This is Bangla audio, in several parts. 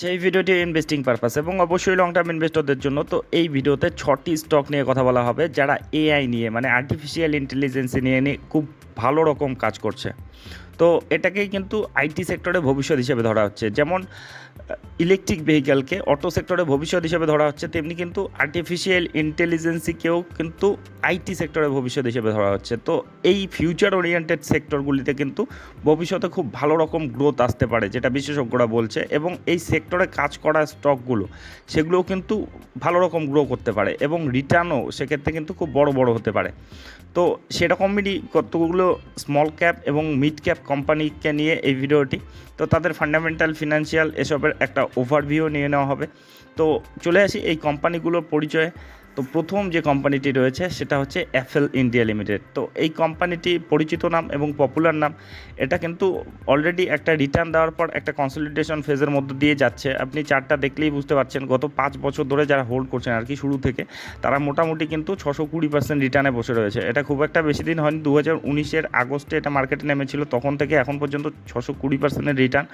সেই ভিডিওটি ইনভেস্টিং পারপাস এবং অবশ্যই লং টার্ম ইনভেস্টরদের জন্য। তো এই ভিডিওতে ছটি স্টক নিয়ে কথা বলা হবে, যারা এআই নিয়ে মানে আর্টিফিশিয়াল ইন্টেলিজেন্স নিয়ে নিয়ে খুব ভালো রকম কাজ করছে। তো এটাকেই কিন্তু আইটি সেক্টরে ভবিষ্যৎ হিসেবে ধরা হচ্ছে। যেমন ইলেকট্রিক ভেহিক্যালকে অটো সেক্টরে ভবিষ্যৎ হিসেবে ধরা হচ্ছে, তেমনি কিন্তু আর্টিফিশিয়াল ইন্টেলিজেন্সিকেও কিন্তু আইটি সেক্টরে ভবিষ্যৎ হিসেবে ধরা হচ্ছে। তো এই ফিউচার ওরিয়েন্টেড সেক্টরগুলিতে কিন্তু ভবিষ্যতে খুব ভালো রকম গ্রোথ আসতে পারে, যেটা বিশেষজ্ঞরা বলছে, এবং এই সেক্টরে কাজ করা স্টকগুলো সেগুলোও কিন্তু ভালো রকম গ্রো করতে পারে, এবং রিটার্নও সেক্ষেত্রে কিন্তু খুব বড় বড় হতে পারে। তো সেরকমই কতগুলো স্মল ক্যাপ এবং মিড ক্যাপ কোম্পানিকে নিয়ে এই ভিডিওটি তো তাদের ফান্ডামেন্টাল ফিনান্সিয়াল এসবের একটা ওভারভিউ নিয়ে নেওয়া হবে। তো চলে আসি এই কোম্পানিগুলোর পরিচয়ে। তো প্রথম যে কোম্পানিটি রয়েছে সেটা হচ্ছে অ্যাফেল ইন্ডিয়া লিমিটেড তো এই কোম্পানিটি পরিচিত নাম এবং পপুলার নাম, এটা কিন্তু অলরেডি একটা রিটার্ন দেওয়ার পর একটা কনসলিডেশন ফেজের মধ্য দিয়ে যাচ্ছে। আপনি চারটা দেখলেই বুঝতে পারছেন, গত পাঁচ বছর ধরে যারা হোল্ড করছেন আর কি শুরু থেকে, তারা মোটামুটি কিন্তু ছশো কুড়ি পার্সেন্ট রিটার্নে বসে রয়েছে। এটা খুব একটা বেশি দিন হয়নি দু হাজার উনিশের আগস্টে এটা মার্কেটে নেমেছিল, তখন থেকে এখন পর্যন্ত ছশো কুড়ি পার্সেন্টের রিটার্ন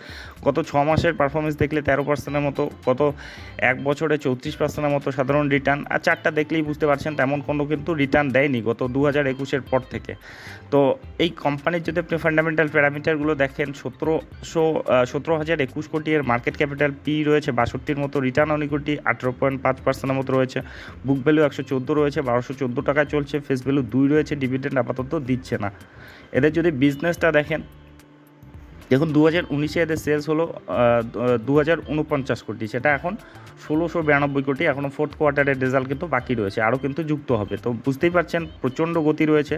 গত ছ মাসের পারফরমেন্স দেখলে তেরো পার্সেন্টের মতো, গত এক বছরে চৌত্রিশ পার্সেন্টের মতো সাধারণ রিটার্ন আর চারটা দেখলেই বুঝতে পারছেন, তেমন কোনো কিন্তু রিটার্ন দেয়নি গত দু হাজার একুশের পর থেকে। তো এই কোম্পানির যদি আপনি ফান্ডামেন্টাল প্যারামিটারগুলো দেখেন, সতেরোশো সতেরো হাজার একুশ কোটি এর মার্কেট ক্যাপিটাল পি রয়েছে, বাষট্টির মতো রিটার্ন অন ইকুইটি আঠেরো পয়েন্ট পাঁচ পার্সেন্টের মতো রয়েছে বুক ভ্যালু একশো চোদ্দ রয়েছে, বারোশো চোদ্দ টাকায় চলছে ফেস ভ্যালু দুই রয়েছে ডিভিডেন্ড আপাতত দিচ্ছে না। এদের যদি বিজনেসটা দেখেন দেখুন দু হাজার উনিশে এদের সেলস হলো দু হাজার উনপঞ্চাশ কোটি। সেটা এখন ষোলোশো বিরানব্বই কোটি। এখনও ফোর্থ কোয়ার্টারের রেজাল্ট কিন্তু বাকি রয়েছে, আরও কিন্তু যুক্ত হবে। তো বুঝতেই পারছেন, প্রচণ্ড গতি রয়েছে।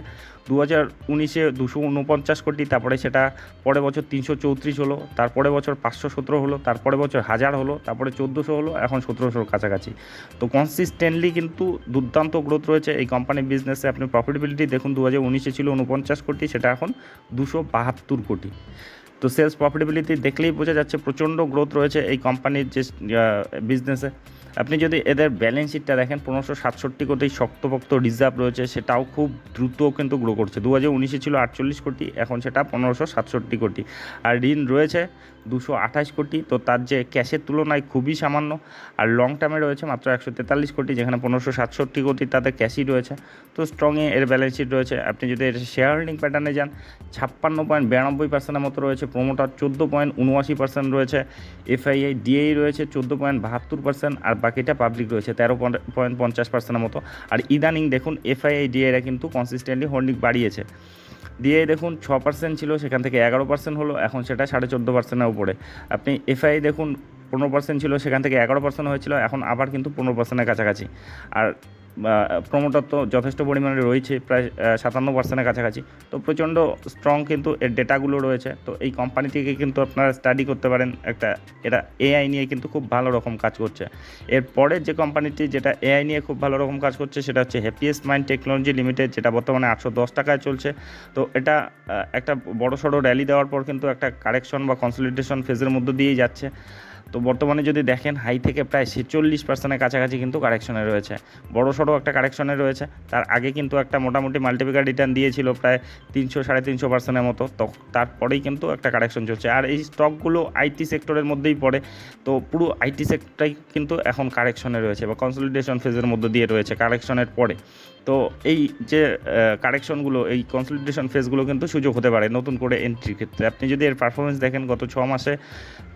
দু হাজার উনিশে দুশো উনপঞ্চাশ কোটি, তারপরে সেটা পরের বছর তিনশো চৌত্রিশ হলো তারপরে বছর পাঁচশো সতেরো হলো তারপরে বছর হাজার হলো, তারপরে চোদ্দোশো হলো, এখন সতেরোশোর কাছাকাছি। তো কনসিস্টেন্টলি কিন্তু দুর্দান্ত গ্রোথ রয়েছে। এই কোম্পানির বিজনেসে আপনি প্রফিটেবিলিটি দেখুন দু হাজার উনিশে ছিল উনপঞ্চাশ কোটি, সেটা এখন দুশো বাহাত্তর কোটি। তো সেলস প্রফিটেবিলিটি দেখলেই বোঝা যাচ্ছে প্রচণ্ড গ্রোথ রয়েছে এই কোম্পানির যে বিজনেসে আপনি যদি এদের ব্যালেন্স শিটটা দেখেন, পনেরোশো সাতষট্টি কোটি শক্তপোক্ত রিজার্ভ রয়েছে, সেটাও খুব দ্রুত কিন্তু গ্রো করছে। দু হাজার উনিশে ছিল আটচল্লিশ কোটি, এখন সেটা পনেরোশো সাতষট্টি কোটি। আর ঋণ রয়েছে দুশো আঠাশ কোটি। তো তার যে ক্যাশের তুলনায় খুবই সামান্য। আর লং টার্মে রয়েছে মাত্র একশো তেতাল্লিশ কোটি, যেখানে পনেরোশো সাতষট্টি কোটি তাদের ক্যাশই রয়েছে। তো স্ট্রংয়ে এর ব্যালেন্স শিট রয়েছে। আপনি যদি এর শেয়ার হোল্ডিং প্যাটার্নে যান, ছাপ্পান্ন পয়েন্ট বিরানব্বই পার্সেন্টের মতো রয়েছে। প্রোমোটার চোদ্দ পয়েন্ট উনআশি পার্সেন্ট রয়েছে। এফআইআই ডিএই রয়েছে চোদ্দ পয়েন্ট বাহাত্তর পার্সেন্ট আর বাকিটা পাবলিক রয়েছে তেরো পয়েন্ট পঞ্চাশ পার্সেন্টের মতো। আর ইদানিং দেখুন এফআইআই ডিএরা কিন্তু কনসিস্টেন্টলি হোল্ডিং বাড়িয়েছে। দিয়ে দেখুন ছ পার্সেন্ট ছিল, সেখান থেকে এগারো পার্সেন্ট হলো, এখন সেটা সাড়ে চোদ্দ পার্সেন্টের উপরে। আপনি এফআই দেখুন পনেরো পার্সেন্ট ছিল, সেখান থেকে এগারো পার্সেন্ট হয়েছিল, এখন আবার কিন্তু পনেরো পার্সেন্টের কাছাকাছি। আর প্রমোটার তো যথেষ্ট পরিমাণে রয়েছে, প্রায় সাতান্ন পার্সেন্টের কাছাকাছি। তো প্রচণ্ড স্ট্রং কিন্তু এর ডেটাগুলো রয়েছে। তো এই কোম্পানি থেকে কিন্তু আপনারা স্টাডি করতে পারেন একটা, এটা এআই নিয়ে কিন্তু খুব ভালো রকম কাজ করছে। এরপরে যে কোম্পানিটি যেটা এআই নিয়ে খুব ভালো রকম কাজ করছে, সেটা হচ্ছে হ্যাপিয়েস্ট মাইন্ড টেকনোলজি লিমিটেড যেটা বর্তমানে আটশো দশ টাকায় চলছে। তো এটা একটা বড় সড়ো র্যালি দেওয়ার পর কিন্তু একটা কারেকশন বা কনসলিডেশন ফেজের মধ্য দিয়েই যাচ্ছে। তো বর্তমানে যদি দেখেন হাই থেকে প্রায় ছেচল্লিশ পার্সেন্টের কাছাকাছি কিন্তু কারেকশনে রয়েছে। বড় সড়ো একটা কারেকশনে রয়েছে। তার আগে কিন্তু একটা মোটামুটি মাল্টিপিকার রিটার্ন দিয়েছিল প্রায় তিনশো, সাড়ে তিনশো পার্সেন্টের মতো। তো তারপরেই কিন্তু একটা কারেকশন চলছে। আর এই স্টকগুলো আইটি সেক্টরের মধ্যেই পড়ে। তো পুরো আইটি সেক্টরটাই কিন্তু এখন কারেকশনে রয়েছে বা কনসলিডেশন ফেজের মধ্যে দিয়ে রয়েছে কারেকশনের পরে। তো এই যে কারেকশনগুলো এই কনসলিডেশন ফেজগুলো কিন্তু সুযোগ হতে পারে নতুন করে এন্ট্রির ক্ষেত্রে। আপনি যদি এর পারফরমেন্স দেখেন, গত ছ মাসে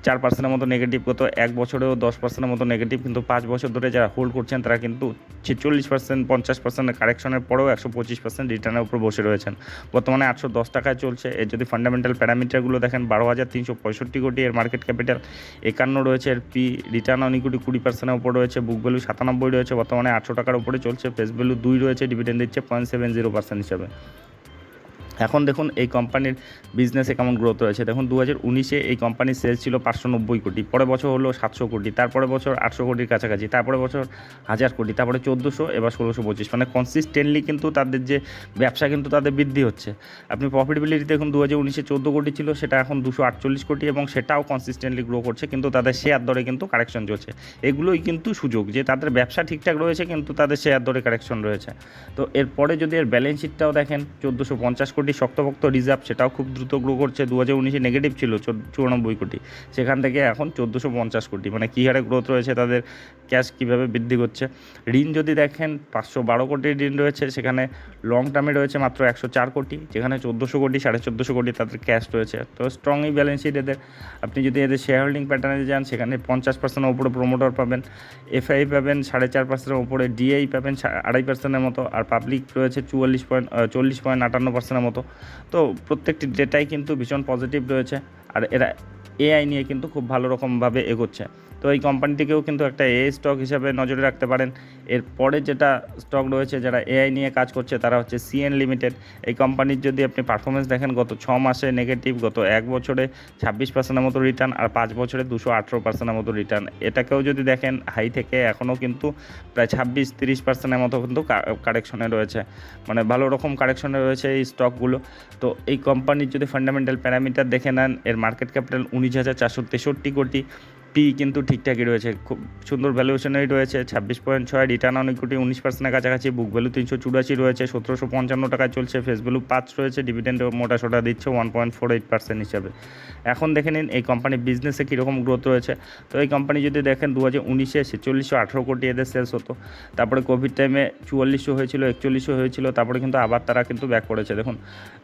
চার পার্সেন্টের মতো নেগেটিভ গত এক বছরেও দশ পার্সেন্টের মতো নেগেটিভ কিন্তু পাঁচ বছর ধরে যারা হোল্ড করছেন, তারা কিন্তু ছেচল্লিশ পার্সেন্ট, পঞ্চাশ পার্সেন্টের কারেকশনের পরেও একশো পঁচিশ পার্সেন্ট রিটার্নের উপর বসে রয়েছেন। বর্তমানে আটশো দশ টাকায় চলছে। এর যদি ফান্ডামেন্টাল প্যারামিটারগুলো দেখেন, বারো হাজার তিনশো পঁয়ষট্টি কোটি এর মার্কেট ক্যাপিটাল একান্ন রয়েছে এর পি রিটার্ন অন ইকুইটি কুড়ি পার্সেন্টের উপর রয়েছে বুক ভ্যালু সাতানব্বই রয়েছে, বর্তমানে আটশো টাকার উপরে চলছে ফেস ভ্যালু দুই রয়েছে ডিভিডেন্ড দিচ্ছে পয়েন্ট সেভেন জিরো পার্সেন্ট হিসাবে। এখন দেখুন এই কোম্পানির বিজনেসে কেমন গ্রোথ রয়েছে দেখুন দু হাজার উনিশে এই কোম্পানির সেলস ছিল পাঁচশো নব্বই কোটি, পরের বছর হলো সাতশো কোটি তারপরে বছর আটশো কোটির কাছাকাছি তারপরে বছর হাজার কোটি, তারপরে চোদ্দোশো, এবার ষোলোশো পঁচিশ। মানে কনসিস্টেন্টলি কিন্তু তাদের যে ব্যবসা কিন্তু তাদের বৃদ্ধি হচ্ছে। আপনি প্রফিটেবিলিটি দেখুন দু হাজার উনিশে চোদ্দ কোটি ছিল, সেটা এখন দুশো আটচল্লিশ কোটি এবং সেটাও কনসিস্টেন্টলি গ্রো করছে, কিন্তু তাদের শেয়ার দরে কিন্তু কারেকশন চলছে। এগুলোই কিন্তু সুযোগ যে তাদের ব্যবসা ঠিকঠাক রয়েছে, কিন্তু তাদের শেয়ার দরে কারেকশন রয়েছে। তো এরপরে যদি এর ব্যালেন্স শিটটাও দেখেন, চোদ্দোশো পঞ্চাশ কোটি কোটি শক্তপোক্ত রিজার্ভ সেটাও খুব দ্রুত গ্রো করছে। দু হাজার উনিশে নেগেটিভ ছিল চুরানব্বই কোটি। সেখান থেকে এখন চোদ্দোশো পঞ্চাশ কোটি। মানে কী হারে গ্রোথ রয়েছে তাদের ক্যাশ কীভাবে বৃদ্ধি করছে? ঋণ যদি দেখেন, পাঁচশো বারো কোটি ঋণ রয়েছে। সেখানে লং টার্মে রয়েছে মাত্র একশো চার কোটি। যেখানে চোদ্দোশো কোটি, সাড়ে চোদ্দোশো কোটি তাদের ক্যাশ রয়েছে। তো স্ট্রংই ব্যালেন্স শিট এদের। আপনি যদি এদের শেয়ার হোল্ডিং প্যাটার্নে যান, সেখানে পঞ্চাশ পার্সেন্টের ওপরে প্রোমোটর পাবেন এফআই পাবেন, সাড়ে চার পার্সেন্টের ওপরে ডিআই পাবেন আড়াই পার্সেন্টের মতো। আর পাবলিক রয়েছে চুয়াল্লিশ পয়েন্ট চল্লিশ পয়েন্ট আটান্ন পার্সেন্টের মতো। তো প্রত্যেকটি ডেটাই কিন্তু ভীষণ পজিটিভ রয়েছে। আর এরা এআই নিয়ে কিন্তু খুব ভালো রকমভাবে এগোচ্ছে। তো এই কোম্পানিটিকেও কিন্তু একটা এ স্টক হিসাবে নজরে রাখতে পারেন। এরপরে যেটা স্টক রয়েছে, যারা এআই নিয়ে কাজ করছে, তারা হচ্ছে সিএন লিমিটেড এই কোম্পানির যদি আপনি পারফরমেন্স দেখেন, গত ছ মাসে নেগেটিভ গত এক বছরে ছাব্বিশ পার্সেন্টের মতো রিটার্ন আর পাঁচ বছরে দুশো আঠেরো পার্সেন্টের মতো রিটার্ন এটাকেও যদি দেখেন হাই থেকে এখনও কিন্তু প্রায় ছাব্বিশ তিরিশ পার্সেন্টের মতো কিন্তু কারেকশনে রয়েছে। মানে ভালো রকম কারেকশনে রয়েছে এই স্টকগুলো তো এই কোম্পানির যদি ফান্ডামেন্টাল প্যারামিটার দেখে নেন, এর মার্কেট ক্যাপিটাল উনিশ হাজার চারশো তেষট্টি কোটি। পি কিন্তু ঠিকঠাকই রয়েছে। খুব সুন্দর ভ্যালুয়েশনেই রয়েছে, ছাব্বিশ পয়েন্ট ছয় রিটার্ন অন ইকুইটি উনিশ পার্সেন্টের কাছাকাছি বুক ভ্যালু তিনশো চুরাশি রয়েছে, সতেরোশো পঞ্চান্ন টাকায় চলছে ফেস ভ্যালু পাঁচ রয়েছে ডিভিডেন্ড মোটা সোটা দিচ্ছে one point four eight percent হিসাবে। এখন দেখে নিন এই কোম্পানির বিজনেসে কীরকম গ্রোথ রয়েছে। তো এই কোম্পানি যদি দেখেন দু হাজার উনিশে ছেচল্লিশশো আঠেরো কোটি এদের সেলস হতো। তারপরে কোভিড টাইমে চুয়াল্লিশশো হয়েছিল, একচল্লিশশো হয়েছিল, তারপরে কিন্তু আবার তারা কিন্তু ব্যাক করেছে। দেখুন,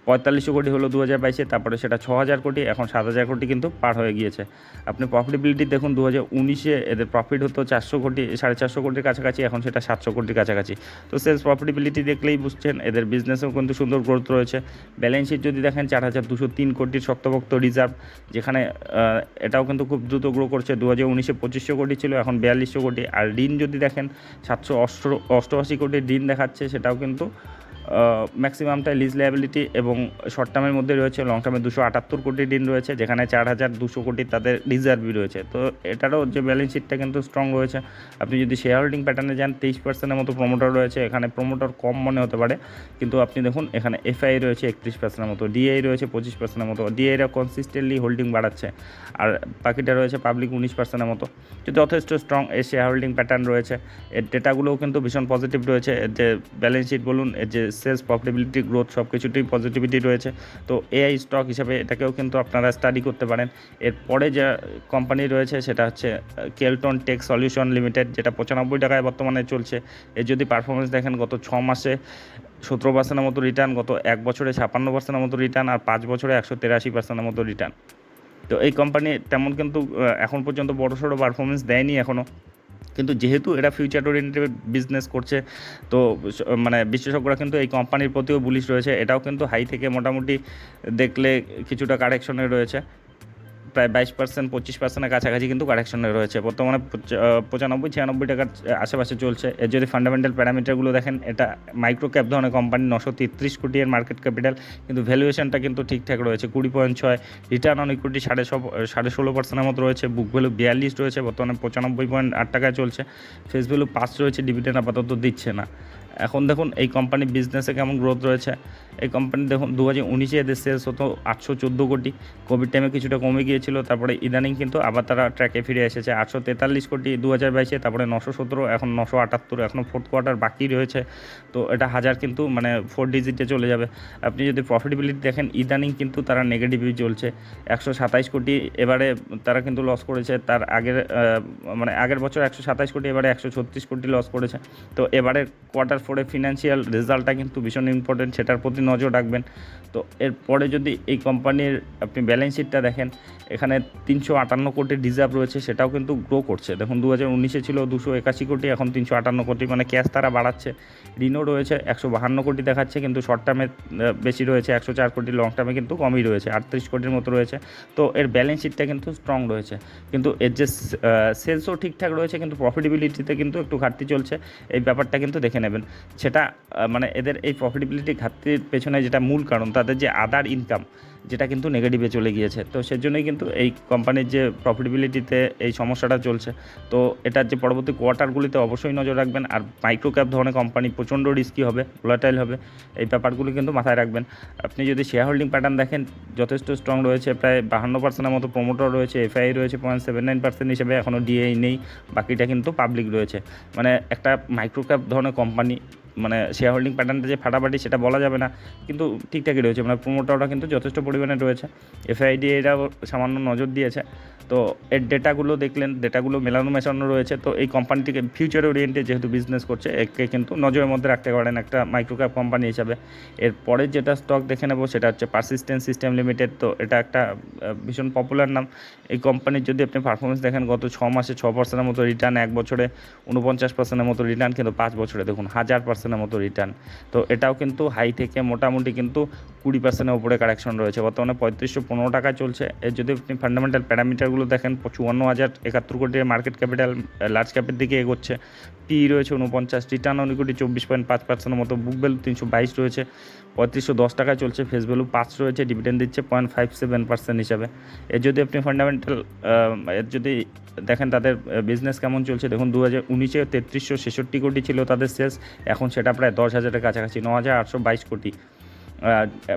পঁয়তাল্লিশশো কোটি হলো দু হাজার বাইশে, তারপরে সেটা ছ হাজার কোটি, এখন সাত হাজার কোটি কিন্তু পার হয়ে গিয়েছে। আপনি প্রফিটেবিলিটি দেখুন দু হাজার উনিশে এদের প্রফিট হতো চারশো কোটি, সাড়ে চারশো কোটির কাছাকাছি, এখন সেটা সাতশো কোটির কাছাকাছি। তো সেলস প্রফিটেবিলিটি দেখলেই বুঝছেন, এদের বিজনেসেও কিন্তু সুন্দর গ্রোথ রয়েছে। ব্যালেন্স শিট যদি দেখেন, চার হাজার দুশো তিন কোটির শক্তভক্ত রিজার্ভ যেখানে এটাও কিন্তু খুব দ্রুত গ্রো করছে। দু হাজার উনিশে পঁচিশশো কোটি ছিল, এখন বিয়াল্লিশশো কোটি। আর ঋণ যদি দেখেন, সাতশো অষ্ট অষ্টআশি কোটির ঋণ দেখাচ্ছে, সেটাও কিন্তু ম্যাক্সিমামটা লিজ লায়াবিলিটি এবং শর্ট টার্মের মধ্যে রয়েছে লং টার্মে দুশো আটাত্তর কোটি ঋণ রয়েছে, যেখানে চার হাজার দুশো কোটি তাদের রিজার্ভই রয়েছে। তো এটারও যে ব্যালেন্স শিটটা কিন্তু স্ট্রং রয়েছে। আপনি যদি শেয়ার হোল্ডিং প্যাটার্নে যান, তেইশ পার্সেন্টের মতো প্রমোটার রয়েছে। এখানে প্রমোটার কম মনে হতে পারে, কিন্তু আপনি দেখুন, এখানে এফআই রয়েছে একত্রিশ পার্সেন্টের মতো ডিআই রয়েছে পঁচিশ পার্সেন্টের মতো। ডিআইরা কনসিস্টেন্টলি হোল্ডিং বাড়াচ্ছে। আর বাকিটা রয়েছে পাবলিক উনিশ পার্সেন্টের মতো। তো যথেষ্ট স্ট্রং এই শেয়ার হোল্ডিং প্যাটার্ন রয়েছে। এর ডেটাগুলোও কিন্তু ভীষণ পজিটিভ রয়েছে। এর যে ব্যালেন্স শিট বলুন, এর যে সেলস প্রফিটেবিলিটি গ্রোথ সব কিছুতেই পজিটিভিটি রয়েছে। তো এআই স্টক হিসাবে এটাকেও কিন্তু আপনারা স্টাডি করতে পারেন। এরপরে যে কোম্পানি রয়েছে সেটা হচ্ছে কেলটন টেক সলিউশন লিমিটেড যেটা পঁচানব্বই টাকায় বর্তমানে চলছে। এর যদি পারফরমেন্স দেখেন, গত ছ মাসে সতেরো পার্সেন্টের মতো রিটার্ন গত এক বছরে ছাপান্ন পার্সেন্টের মতো রিটার্ন আর পাঁচ বছরে একশো তেরাশি পার্সেন্টের মতো রিটার্ন তো এই কোম্পানি তেমন কিন্তু এখন পর্যন্ত বড় সড়ো পারফরমেন্স দেয়নি এখনও কিন্তু যেহেতু এরা ফিউচার ওরিয়েন্টেড বিজনেস করছে, তো মানে বিশেষজ্ঞরা কিন্তু এই কোম্পানির প্রতিও বুলিশ রয়েছে। এটাও কিন্তু হাই থেকে মোটামুটি দেখলে কিছুটা কারেকশনে রয়েছে। প্রায় বাইশ পার্সেন্ট পঁচিশ পার্সেন্টের কাছাকাছি কিন্তু কারেকশনে রয়েছে। বর্তমানে পঁচানব্বই, ছিয়ানব্বই টাকার আশেপাশে চলছে। এর যদি ফান্ডামেন্টাল প্যারামিটারগুলো দেখেন, এটা মাইক্রো ক্যাপ ধরনের কোম্পানি নশো তেত্রিশ কোটি এর মার্কেট ক্যাপিটাল কিন্তু ভ্যালুয়েশনটা কিন্তু ঠিকঠাক রয়েছে। কুড়ি পয়েন্ট ছয় রিটার্ন অন ইকুইটি সাড়ে ছ সাড়ে ষোলো পার্সেন্টের মতো রয়েছে। বুক ভ্যালু বিয়াল্লিশ রয়েছে, বর্তমানে পঁচানব্বই পয়েন্ট আট টাকায় চলছে। ফেস ভ্যালু পাঁচ রয়েছে ডিভিডেন্ড আপাতত দিচ্ছে না। এখন দেখুন, এই কোম্পানির বিজনেসে কেমন গ্রোথ রয়েছে। এই কোম্পানি দেখুন দু হাজার উনিশে এদের সেলস হতো আটশো চোদ্দ কোটি। কোভিড টাইমে কিছুটা কমে গিয়েছিল, তারপরে ইদানিং কিন্তু আবার তারা ট্র্যাকে ফিরে এসেছে, আটশো তেতাল্লিশ কোটি দু হাজার বাইশে, তারপরে নশো সতেরো, এখন নশো আটাত্তর এখনও ফোর্থ কোয়ার্টার বাকি রয়েছে। তো এটা হাজার কিন্তু মানে ফোর ডিজিটে চলে যাবে। আপনি যদি প্রফিটেবিলিটি দেখেন, ইদানিং কিন্তু তারা নেগেটিভই চলছে। একশো সাতাইশ কোটি এবারে তারা কিন্তু লস করেছে, তার আগের মানে আগের বছর একশো সাতাইশ কোটি, এবারে একশো ছত্রিশ কোটি লস করেছে। তো এবারে কোয়ার্টার ফোরে ফিনান্সিয়াল রেজাল্টটা কিন্তু ভীষণ ইম্পর্টেন্ট সেটার প্রতি নজর রাখবেন। তো এরপরে যদি এই কোম্পানির আপনি ব্যালেন্স শিটটা দেখেন, এখানে তিনশো আটান্ন কোটি রিজার্ভ রয়েছে, সেটাও কিন্তু গ্রো করছে। দেখুন দু হাজার উনিশে ছিল দুশো একাশি কোটি, এখন তিনশো আটান্ন কোটি মানে ক্যাশ তারা বাড়াচ্ছে। ঋণও রয়েছে, একশো বাহান্ন কোটি দেখাচ্ছে, কিন্তু শর্ট টার্মে বেশি রয়েছে, একশো চার কোটি লং টার্মে কিন্তু কমই রয়েছে, আটত্রিশ কোটির মতো রয়েছে। তো এর ব্যালেন্স শিটটা কিন্তু স্ট্রং রয়েছে। কিন্তু এর যে সেলসও ঠিকঠাক রয়েছে, কিন্তু প্রফিটেবিলিটিতে কিন্তু একটু ঘাটতি চলছে। এই ব্যাপারটা কিন্তু দেখে নেবেন। সেটা মানে এদের এই প্রফিটেবিলিটি ঘাটতির পেছনে যেটা মূল কারণ তাদের যে আদার ইনকাম যেটা কিন্তু নেগেটিভে চলে গিয়েছে। তো সেজন্যই কিন্তু এই কোম্পানির যে প্রফিটেবিলিটিতে এই সমস্যাটা চলছে। তো এটার যে পরবর্তী কোয়ার্টারগুলিতে অবশ্যই নজর রাখবেন। আর মাইক্রো ক্যাপ ধরনের কোম্পানি প্রচণ্ড রিস্কি হবে ভোলাটাইল হবে, এই ব্যাপারগুলি কিন্তু মাথায় রাখবেন। আপনি যদি শেয়ার হোল্ডিং প্যাটার্ন দেখেন, যথেষ্ট স্ট্রং রয়েছে, প্রায় বাহান্ন পার্সেন্টের মতো প্রমোটর রয়েছে এফআই রয়েছে পয়েন্ট সেভেন নাইন পার্সেন্ট হিসেবে এখনও ডিআই নেই, বাকিটা কিন্তু পাবলিক রয়েছে। মানে একটা মাইক্রো ক্যাপ ধরনের কোম্পানি মানে শেয়ার হোল্ডিং প্যাটার্নটা যে ফাটাফাটি সেটা বলা যাবে না, কিন্তু ঠিকঠাকই রয়েছে। মানে প্রোমোটাররা কিন্তু যথেষ্ট পরিমাণে রয়েছে। এফআইডি এরাও সামান্য নজর দিয়েছে। তো এর ডেটাগুলো দেখলেন ডেটাগুলো মেলানো মেশানো রয়েছে। তো এই কোম্পানিটিকে ফিউচার ওরিয়েন্টে যেহেতু বিজনেস করছে, একে কিন্তু নজরের মধ্যে রাখতে পারেন একটা মাইক্রোক্যাপ কোম্পানি হিসাবে। এর পরের যেটা স্টক দেখে নেব, সেটা হচ্ছে পারসিস্টেন্ট সিস্টেম লিমিটেড তো এটা একটা ভীষণ পপুলার নাম। এই কোম্পানির যদি আপনি পারফরমেন্স দেখেন, গত ছ মাসে ছ পার্সেন্টের মতো রিটার্ন এক বছরে উনপঞ্চাশ পার্সেন্টের মতো রিটার্ন কিন্তু পাঁচ বছরে দেখুন, হাজার পার্সেন্টের মতো রিটার্ন তো এটাও কিন্তু হাই থেকে মোটামুটি কিন্তু কুড়ি পার্সেন্টের উপরে কারেকশন রয়েছে। বর্তমানে পঁয়ত্রিশশো পনেরো টাকা চলছে। এর যদি আপনি ফান্ডামেন্টাল প্যারামিটারগুলো দেখেন, চুয়ান্ন হাজার একাত্তর কোটি মার্কেট ক্যাপিটাল লার্জ ক্যাপের দিকে এগোচ্ছে। পি রয়েছে উনপঞ্চাশ রিটার্ন অনেক কোটি চব্বিশ পয়েন্ট পাঁচ পার্সেন্টের মতো। বুক ভ্যালু তিনশো বাইশ রয়েছে। পঁয়ত্রিশশো দশ টাকায় চলছে ফেস ভ্যালু পাঁচ রয়েছে ডিভিডেন্ড দিচ্ছে পয়েন্ট ফাইভ সেভেন পার্সেন্ট হিসাবে। এর যদি আপনি ফান্ডামেন্টাল এর যদি দেখেন তাদের বিজনেস কেমন চলছে, দেখুন দু হাজার উনিশে তেত্রিশশো ছেষট্টি কোটি ছিল তাদের সেলস এখন সেটা প্রায় দশ হাজারের কাছাকাছি ন হাজার আটশো বাইশ কোটি।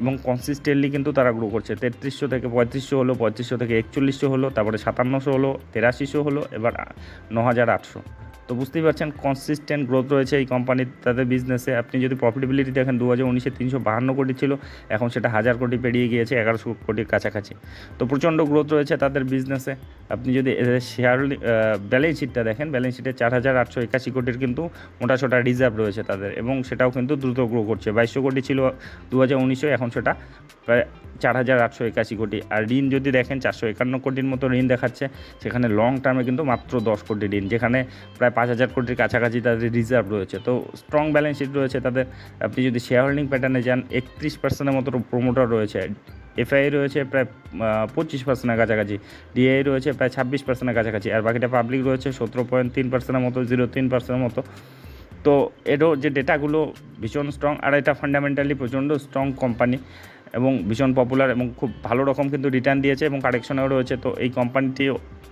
এবং কনসিস্টেন্টলি কিন্তু তারা গ্রো করছে। তেত্রিশশো থেকে পঁয়ত্রিশশো হলো, পঁয়ত্রিশশো থেকে একচল্লিশশো হলো, তারপরে সাতান্নশো হলো, তেরাশিশো হলো, এবার ন হাজার আটশো। তো বুঝতেই পারছেন কনসিস্টেন্ট গ্রোথ রয়েছে এই কোম্পানির তাদের বিজনেসে আপনি যদি প্রফিটেবিলিটি দেখেন দু হাজার উনিশে তিনশো বাহান্ন কোটি ছিল, এখন সেটা হাজার কোটি পেরিয়ে গিয়েছে, এগারোশো কোটির কাছাকাছি। তো প্রচণ্ড গ্রোথ রয়েছে তাদের বিজনেসে আপনি যদি শেয়ার ব্যালেন্স শিটটা দেখেন ব্যালেন্স শিটে চার হাজার আটশো একাশি কোটির কিন্তু মোটা ছোটা রিজার্ভ রয়েছে তাদের, এবং সেটাও কিন্তু দ্রুত গ্রো করছে। বাইশশো কোটি ছিল দু হাজার উনিশে এখন সেটা প্রায় চার হাজার আটশো একাশি কোটি। আর ঋণ যদি দেখেন, চারশো একান্ন কোটির মতো ঋণ দেখাচ্ছে, সেখানে লং টার্মে কিন্তু মাত্র দশ কোটি ঋণ, যেখানে প্রায় পাঁচ হাজার কোটির কাছাকাছি তাদের রিজার্ভ রয়েছে। তো স্ট্রং ব্যালেন্স শিট রয়েছে তাদের। আপনি যদি শেয়ার হোল্ডিং প্যাটার্নে যান, একত্রিশ পার্সেন্টের মতো প্রোমোটার রয়েছে। এফআই রয়েছে প্রায় পঁচিশ পার্সেন্টের কাছাকাছি। ডিআই রয়েছে প্রায় ছাব্বিশ পার্সেন্টের কাছাকাছি। আর বাকিটা পাবলিক রয়েছে সতেরো পয়েন্ট তিন পার্সেন্টের মতো জিরো তিন পার্সেন্টের মতো। তো এরও যে ডেটাগুলো ভীষণ স্ট্রং আর এটা ফান্ডামেন্টালি প্রচণ্ড স্ট্রং কোম্পানি এবং ভীষণ পপুলার এবং খুব ভালো রকম কিন্তু রিটার্ন দিয়েছে এবং কারেকশনেও রয়েছে। তো এই কোম্পানিটি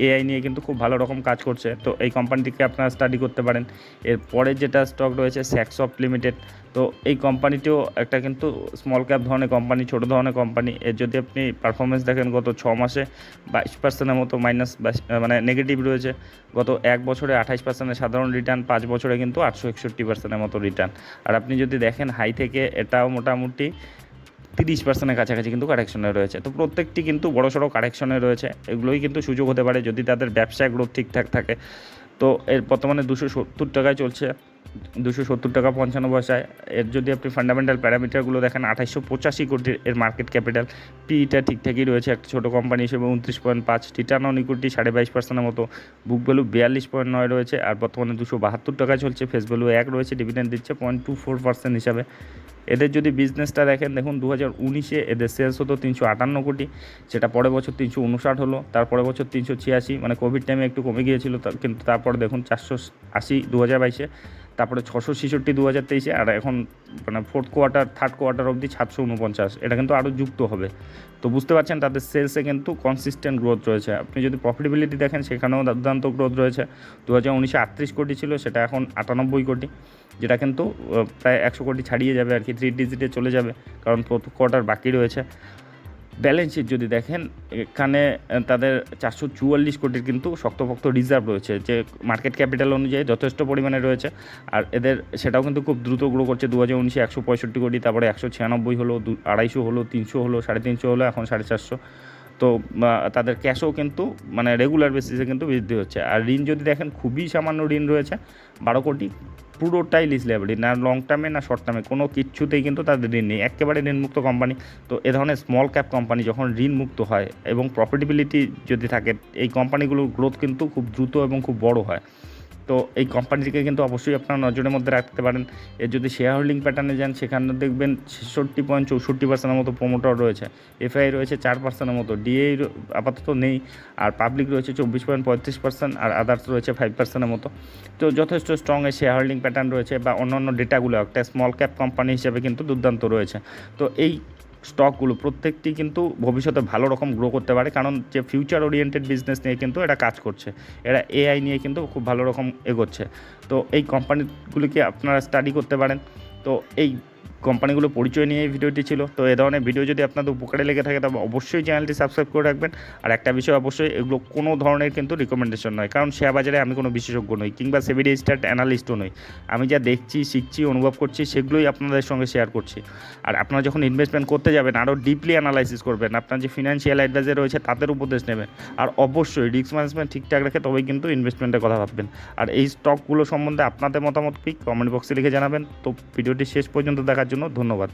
এআই নিয়ে কিন্তু খুব ভালো রকম কাজ করছে। তো এই কোম্পানিটিকে আপনারা স্টাডি করতে পারেন। এর পরে যেটা স্টক রয়েছে স্যাকসফট লিমিটেড তো এই কোম্পানিটিও একটা কিন্তু স্মল ক্যাপ ধরনের কোম্পানি ছোটো ধরনের কোম্পানি এর যদি আপনি পারফরমেন্স দেখেন, গত ছ মাসে বাইশ পার্সেন্টের মতো মাইনাস মানে নেগেটিভ রয়েছে। গত এক বছরে আঠাইশ পার্সেন্টের সাধারণ রিটার্ন পাঁচ বছরে কিন্তু আটশো একষট্টি পার্সেন্টের মতো রিটার্ন আর আপনি যদি দেখেন হাই থেকে, এটাও মোটামুটি তিরিশ পার্সেন্টের কাছাকাছি কিন্তু কারেকশনে রয়েছে। তো প্রত্যেকটি কিন্তু বড় সড়ো কারেকশনে রয়েছে। এগুলোই কিন্তু সুযোগ হতে পারে যদি তাদের ব্যবসায় গ্রোথ ঠিকঠাক থাকে। তো এর বর্তমানে দুশো সত্তর টাকায় চলছে। দুশো সত্তর টাকা পঞ্চান্ন পয়সায় এর যদি আপনি ফান্ডামেন্টাল প্যারামিটারগুলো দেখেন, আঠাইশশো পঁচাশি কোটির এর মার্কেট ক্যাপিটাল পিটা ঠিকঠাকই রয়েছে, একটা ছোটো কোম্পানি হিসেবে উনত্রিশ পয়েন্ট পাঁচ রিটার্ন অন ইকুইটি সাড়ে বাইশ পার্সেন্টের মতো। বুক ভ্যালু বিয়াল্লিশ পয়েন্ট নয় রয়েছে, আর বর্তমানে দুশো বাহাত্তর টাকা চলছে ফেস ভ্যালু এক রয়েছে ডিভিডেন্ড দিচ্ছে পয়েন্ট টু ফোর পার্সেন্ট হিসাবে। এদের যদি বিজনেসটা দেখেন, দেখুন দু হাজার উনিশে এদের সেলস হতো তিনশো আটান্ন কোটি সেটা পরের বছর তিনশো উনষাট হলো, তারপরের বছর তিনশো ছিয়াশি মানে কোভিড টাইমে একটু কমে গিয়েছিল কিন্তু তারপরে দেখুন চারশো আশি দু হাজার বাইশে। তারপরে ছশো ছেষট্টি দু হাজার তেইশে আর এখন মানে ফোর্থ কোয়ার্টার থার্ড কোয়ার্টার অবধি সাতশো উনপঞ্চাশ। এটা কিন্তু আরও যুক্ত হবে। তো বুঝতে পারছেন, তাদের সেলসে কিন্তু কনসিস্টেন্ট গ্রোথ রয়েছে। আপনি যদি প্রফিটেবিলিটি দেখেন, সেখানেও দুর্দান্ত গ্রোথ রয়েছে। দু হাজার উনিশে আটত্রিশ কোটি ছিল, সেটা এখন আটানব্বই কোটি, যেটা কিন্তু প্রায় একশো কোটি ছাড়িয়ে যাবে আর কি থ্রি ডিজিটে চলে যাবে। কারণ প্রথম কোয়ার্টার বাকি রয়েছে। ব্যালেন্স শিট যদি দেখেন, এখানে তাদের চারশো চুয়াল্লিশ কোটির কিন্তু শক্তপক্ত রিজার্ভ রয়েছে, যে মার্কেট ক্যাপিটাল অনুযায়ী যথেষ্ট পরিমাণে রয়েছে। আর এদের, সেটাও কিন্তু খুব দ্রুত গ্রো করছে দু হাজার উনিশে একশো পঁয়ষট্টি কোটি, তারপরে একশো ছিয়ানব্বই হলো, দু, আড়াইশো হলো, তিনশো হলো, সাড়ে তিনশো হলো, এখন সাড়ে চারশো। তো তাদের ক্যাশও কিন্তু মানে রেগুলার বেসিসে কিন্তু বৃদ্ধি হচ্ছে। আর ঋণ যদি দেখেন, খুবই সামান্য ঋণ রয়েছে, বারো কোটি, পুরোটাই লিজ লাইবিলিটি না লং টার্মে না শর্ট টার্মে কোনো কিচ্ছুতেই কিন্তু তাদের ঋণ নেই। একেবারে ঋণমুক্ত কোম্পানি তো এ ধরনের স্মল ক্যাপ কোম্পানি যখন ঋণমুক্ত হয় এবং প্রফিটেবিলিটি যদি থাকে, এই কোম্পানিগুলোর গ্রোথ কিন্তু খুব দ্রুত এবং খুব বড় হয়। তো এই কোম্পানিটিকে কিন্তু অবশ্যই আপনার নজরের মধ্যে রাখতে পারেন। এর যদি শেয়ার হোল্ডিং প্যাটার্নে যান, সেখানে দেখবেন ছেষট্টি পয়েন্ট চৌষট্টি পার্সেন্টের মতো প্রোমোটার রয়েছে। এফআই রয়েছে চার পার্সেন্টের মতো ডিএই আপাতত নেই, আর পাবলিক রয়েছে চব্বিশ পয়েন্ট পঁয়ত্রিশ পার্সেন্ট আর আদার্স রয়েছে ফাইভ পার্সেন্টের মতো। তো যথেষ্ট স্ট্রং এই শেয়ার হোল্ডিং প্যাটার্ন রয়েছে, বা অন্যান্য ডেটাগুলো একটা স্মল ক্যাপ কোম্পানি হিসেবে কিন্তু দুর্দান্ত রয়েছে। তো এই স্টকগুলো প্রত্যেকটি কিন্তু ভবিষ্যতে ভালো রকম গ্রো করতে পারে, কারণ যে ফিউচার ওরিয়েন্টেড বিজনেস নিয়ে কিন্তু এটা কাজ করছে। এরা এআই নিয়ে কিন্তু খুব ভালো রকম এগোচ্ছে। তো এই কোম্পানিগুলিকে আপনারা স্টাডি করতে পারেন। তো এই কোম্পানিগুলো পরিচয় নিয়ে এই ভিডিওটি ছিল। তো এ ধরনের ভিডিও যদি আপনাদের উপকারে লেগে থাকে, তবে অবশ্যই চ্যানেলটি সাবস্ক্রাইব করে রাখবেন। আর একটা বিষয় অবশ্যই, এগুলো কোনো ধরনের কিন্তু রিকমেন্ডেশন নয়। কারণ শেয়ার বাজারে আমি কোনো বিশেষজ্ঞ নই, কিংবা সেভি রেজিস্টার্ড অ্যানালিস্টও নই। আমি যা দেখছি, শিখছি, অনুভব করছি, সেগুলোই আপনাদের সঙ্গে শেয়ার করছি। আর আপনারা যখন ইনভেস্টমেন্ট করতে যাবেন, আরও ডিপলি অ্যানালাইসিস করবেন, আপনার যে ফিনান্সিয়াল অ্যাডভাইজার রয়েছে, তাদের উপদেশ নেবেন। আর অবশ্যই রিস্ক ম্যানেজমেন্ট ঠিকঠাক রেখে তবেই কিন্তু ইনভেস্টমেন্টের কথা ভাববেন। আর এই স্টকগুলো সম্বন্ধে আপনাদের মতামত কি? কমেন্ট বক্সে লিখে জানাবেন। তো ভিডিওটি শেষ পর্যন্ত দেখার জন্য ধন্যবাদ।